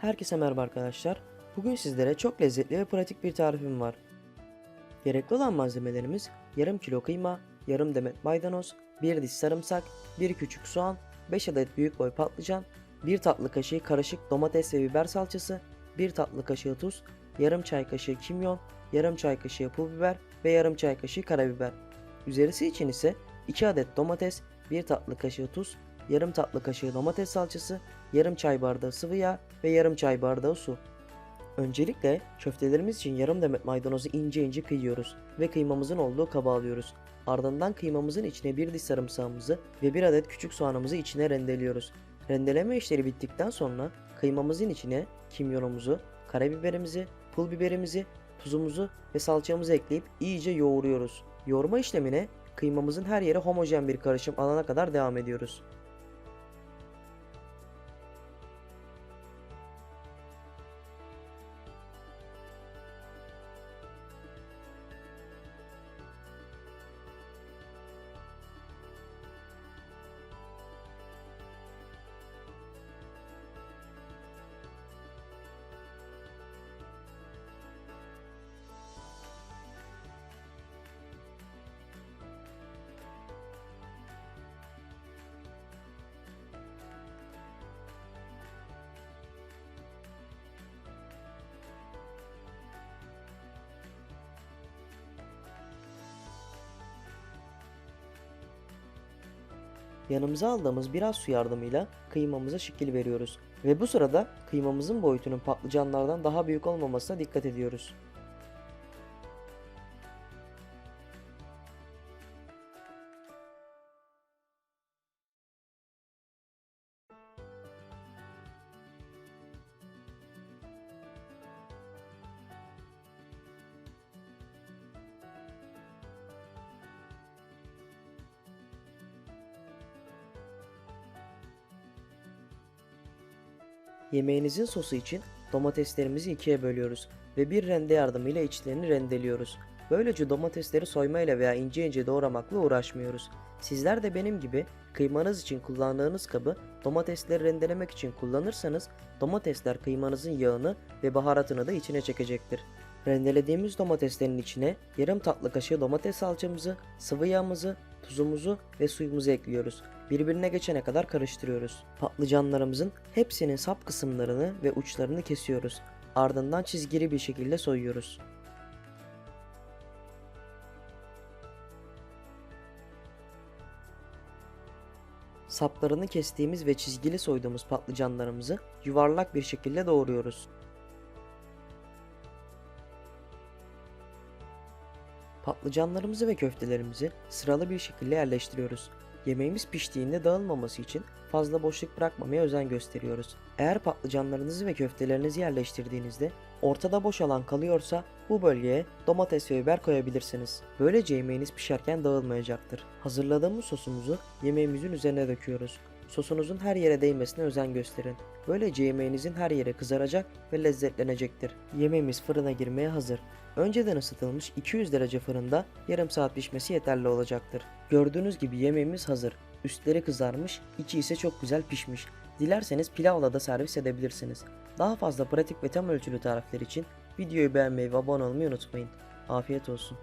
Herkese merhaba arkadaşlar. Bugün sizlere çok lezzetli ve pratik bir tarifim var. Gerekli olan malzemelerimiz yarım kilo kıyma, yarım demet maydanoz, bir diş sarımsak, bir küçük soğan, 5 adet büyük boy patlıcan, 1 tatlı kaşığı karışık domates ve biber salçası, 1 tatlı kaşığı tuz, yarım çay kaşığı kimyon, yarım çay kaşığı pul biber ve yarım çay kaşığı karabiber. Üzerisi için ise 2 adet domates, 1 tatlı kaşığı tuz, yarım tatlı kaşığı domates salçası, yarım çay bardağı sıvı yağ ve yarım çay bardağı su. Öncelikle köftelerimiz için yarım demet maydanozu ince ince kıyıyoruz ve kıymamızın olduğu kaba alıyoruz. Ardından kıymamızın içine bir diş sarımsağımızı ve bir adet küçük soğanımızı içine rendeliyoruz. Rendeleme işleri bittikten sonra kıymamızın içine kimyonumuzu, karabiberimizi, pul biberimizi, tuzumuzu ve salçamızı ekleyip iyice yoğuruyoruz. Yoğurma işlemine kıymamızın her yere homojen bir karışım alana kadar devam ediyoruz. Yanımıza aldığımız biraz su yardımıyla kıymamıza şekil veriyoruz. Ve bu sırada kıymamızın boyutunun patlıcanlardan daha büyük olmamasına dikkat ediyoruz. Yemeğinizin sosu için domateslerimizi ikiye bölüyoruz ve bir rende yardımıyla içlerini rendeliyoruz. Böylece domatesleri soymayla veya ince ince doğramakla uğraşmıyoruz. Sizler de benim gibi kıymanız için kullandığınız kabı domatesleri rendelemek için kullanırsanız domatesler kıymanızın yağını ve baharatını da içine çekecektir. Rendelediğimiz domateslerin içine yarım tatlı kaşığı domates salçamızı, sıvı yağımızı, tuzumuzu ve suyumuzu ekliyoruz. Birbirine geçene kadar karıştırıyoruz. Patlıcanlarımızın hepsinin sap kısımlarını ve uçlarını kesiyoruz. Ardından çizgili bir şekilde soyuyoruz. Saplarını kestiğimiz ve çizgili soyduğumuz patlıcanlarımızı yuvarlak bir şekilde doğruyoruz. Patlıcanlarımızı ve köftelerimizi sıralı bir şekilde yerleştiriyoruz. Yemeğimiz piştiğinde dağılmaması için fazla boşluk bırakmamaya özen gösteriyoruz. Eğer patlıcanlarınızı ve köftelerinizi yerleştirdiğinizde ortada boş alan kalıyorsa bu bölgeye domates ve biber koyabilirsiniz. Böylece yemeğiniz pişerken dağılmayacaktır. Hazırladığımız sosumuzu yemeğimizin üzerine döküyoruz. Sosunuzun her yere değmesine özen gösterin. Böylece yemeğinizin her yere kızaracak ve lezzetlenecektir. Yemeğimiz fırına girmeye hazır. Önceden ısıtılmış 200 derece fırında yarım saat pişmesi yeterli olacaktır. Gördüğünüz gibi yemeğimiz hazır. Üstleri kızarmış, içi ise çok güzel pişmiş. Dilerseniz pilavla da servis edebilirsiniz. Daha fazla pratik ve tam ölçülü tarifler için videoyu beğenmeyi ve abone olmayı unutmayın. Afiyet olsun.